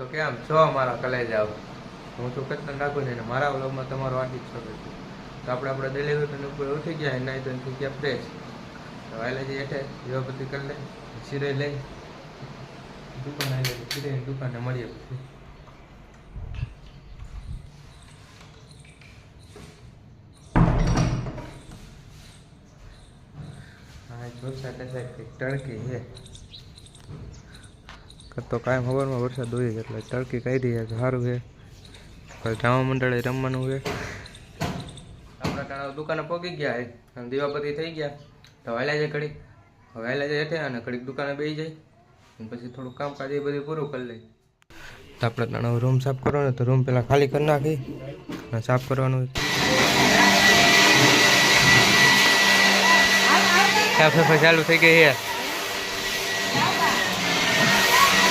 તો કેમ છો મારા કલેજા હું તો કેટલા નાખું ને મારા વ્લોગમાં તમારો હાર્દિક સ્વાગત છે. તો આપણે આપણે ડેલી રૂટીન ઉપર ઉઠી ગયા એના તો થઈ ગયા ફ્રેશ તો વાયલા જઈ હેઠે યુવાપતિ કરી લે સિરાઈ લઈ. દુકાન આવી લે સિરાઈ દુકાને મળીએ પછી. હા વરસાદ કસાય કંઈક ટણકી છે. કરતો કાયમ ખબરમાં વરસાદ હોય છે એટલે તડકી કાઢી છે સારું છે. જામા મંડળે રમવાનું છે. આપણા ટાણા દુકાને પહોંચી ગયા છે અને દીવાપતિ થઈ ગયા. તો વહેલા જાય ઘડીક. વહેલા જાય હેઠે અને ઘડીક દુકાને બેસી જાય. પછી થોડું કામકાજ એ બધું પૂરું કરી લઈ તો આપણે ટાણા રૂમ સાફ કરવાનો તો રૂમ પહેલાં ખાલી કરી નાખી અને સાફ કરવાનું સાફ સફાઈ ચાલુ થઈ ગઈ છે.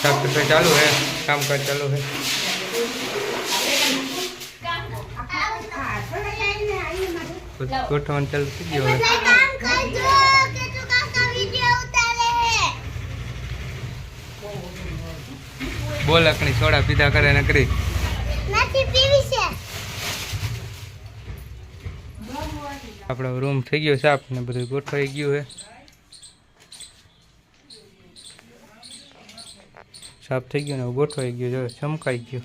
સાફ સફાઈ ચાલુ કામ કામકાજ ચાલુ હે ગોઠવણ ચાલુ થઈ ગયું હવે બોલ અકણી સોડા પીધા કરે નકરી આપણો રૂમ થઈ ગયો સાફ ને બધું ગોઠવાઈ ગયું છે. સાફ થઈ ગયું ને ગોઠવાઈ ગયું જો ચમકાઈ ગયું.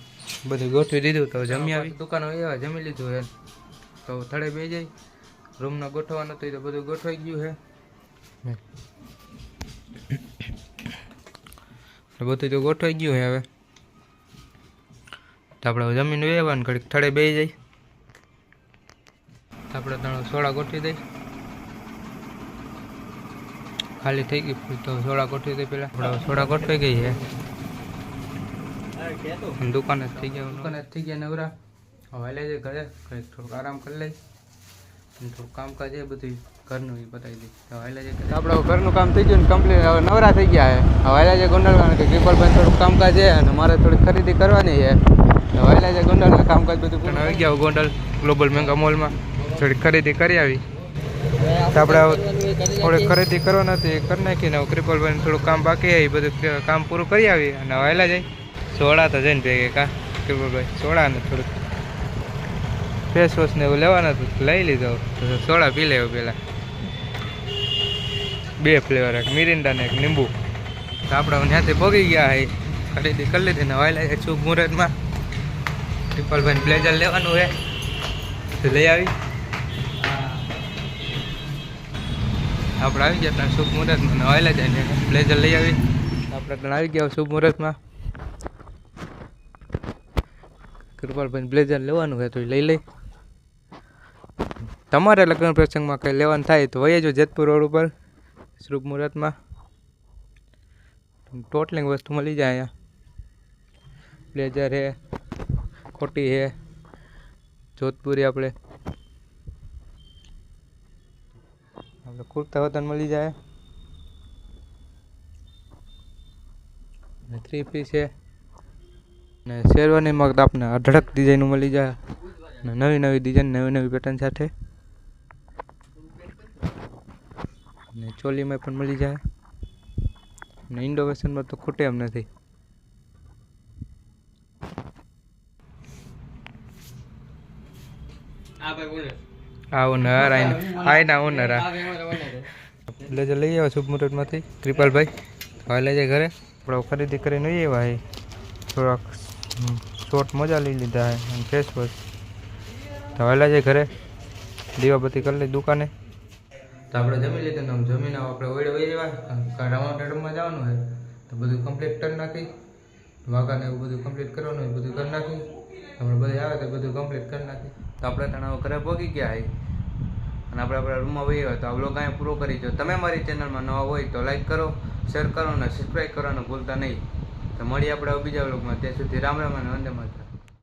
બધું ગોઠવી દીધું તો જમી આવી. દુકાનો એવા જમી લીધું હે તો થડે બે જાય. રૂમનો ગોઠવવાનું તો બધું ગોઠવાઈ ગયું હે. બધું તો ગોઠવાઈ ગયું હે હવે. તો આપણે જમીન વેવાનું ઘડીક થડે બે જાય. તો આપણે ત્રણ સોડા ગોઠવી દઈ. ખાલી થઈ ગઈ તો સોડા ગોઠવી દઈ પેલા. આપણે સોડા ગોઠવાઈ ગઈ છે. અને દુકાને જ થઈ ગયા દુકાને જ થઈ ગયા નવરા. હવે લે છે ઘરે કંઈક થોડુંક આરામ કરી લઈ. થોડું કામકાજ એ બધું ઘરનું એ બતાવી દઈશ હવે હાલે છે આપણે ઘરનું કામ થઈ ગયું ને કમ્પ્લીટ હવે નવરા થઈ ગયા છે હવે હાલે છે ગોંડલમાં કે કૃપાલભાઈ થોડુંક કામકાજ છે અને મારે થોડી ખરીદી કરવાની છે હવે હાલે છે ગોંડલના કામકાજ બધું પૂરું આવી ગયા ગોંડલ ગ્લોબલ મેગા મોલમાં. થોડી ખરીદી કરી આવી. તો આપણે થોડી ખરીદી કરવાની હતી કરી નાખીને ક્રિપલ ભાઈ થોડું કામ બાકી આવી એ બધું કામ પૂરું કરી આવી અને હવે હાલે જાય સોડા તો જઈને ભેગે કા? કૃપાલભાઈ સોડા ને થોડુંક. ફેસ વોશ ને એવું લેવાનું હતું લઈ લીધો. સોડા પી લેવો પહેલાં બે ફ્લેવર એક મિરિંડા ને એક લીંબુ. તો આપણે ત્યાંથી ભોગી ગયા હે. ખરીદી કરી લીધી ને વાયલા શુભ મુહૂર્તમાં? ટ્રિપલભાઈ બ્લેઝર લેવાનું તો લઈ આવી. આપણે આવી ગયા ત્યાં શુભ મુહૂર્તમાં નવાયેલા જાય બ્લેઝર લઈ આવી. આપણે ત્યાં આવી ગયા શુભ મુહૂર્તમાં. કૃપાલભાઈ બ્લેઝર લેવાનું હોય તો લઈ લઈ તમારે લગ્ન પ્રસંગમાં કંઈ લેવાનું થાય તો વયે જો જેતપુર રોડ ઉપર શુભ મુહૂર્તમાં. ટોટલિંગ વસ્તુ મળી જાય અહીંયા. બ્લેઝર છે ખોટી છે જોધપુરી આપણે. આપણે કુર્તા વતન મળી જાય. થ્રી પીસ છે ને શેરવાનીમાં તો આપણે અઢળક ડિઝાઇનો મળી જાય. ને નવી નવી ડિઝાઇન નવી નવી પેટર્ન સાથે. ને ચોલીમાં પણ મળી જાય. ને ઇન્ડોવેશનમાં તો ખૂટે એમ નથી. આ ઓનર આઈને ઓનર બ્લેઝર લઈ આવ્યો શુભ મુહૂર્તમાંથી હવે લઈ જાય ઘરે. આપણે ખરીદી કરીને લઈ આવ્યા છે થોડાક શોર્ટ મજા લઈ લીધા અને ફેસ વોશ તો વહેલા જાય ઘરે. દીવાબત્તી કરી લઈ દુકાને. તો આપણે જમી લીધું આમ જમીને આપણે ઓળે વહી જવા. રાઉન્ડ રમવા જવાનું હોય તો બધું કમ્પ્લીટ કરી નાખી. વાઘાને એવું બધું કમ્પ્લીટ કરવાનું હોય બધું કરી નાખી. આપણે બધું આવે તો બધું કમ્પ્લીટ કરી નાખી. તો આપણે તણાવ ઘરે પહોંચી ગયા છે અને આપણે આપણા રૂમમાં વહી હોય તો આ વ્લોગ અહીંયા પૂરો કરી જો તમે મારી ચેનલમાં નવા હોય તો લાઈક કરો શેર કરો અને સબસ્ક્રાઈબ કરવાનું ભૂલતા નહીં. તો મળીએ આપણે બીજા વ્લોગમાં. ત્યાં સુધી રામ રામ અને વંદે માત્ર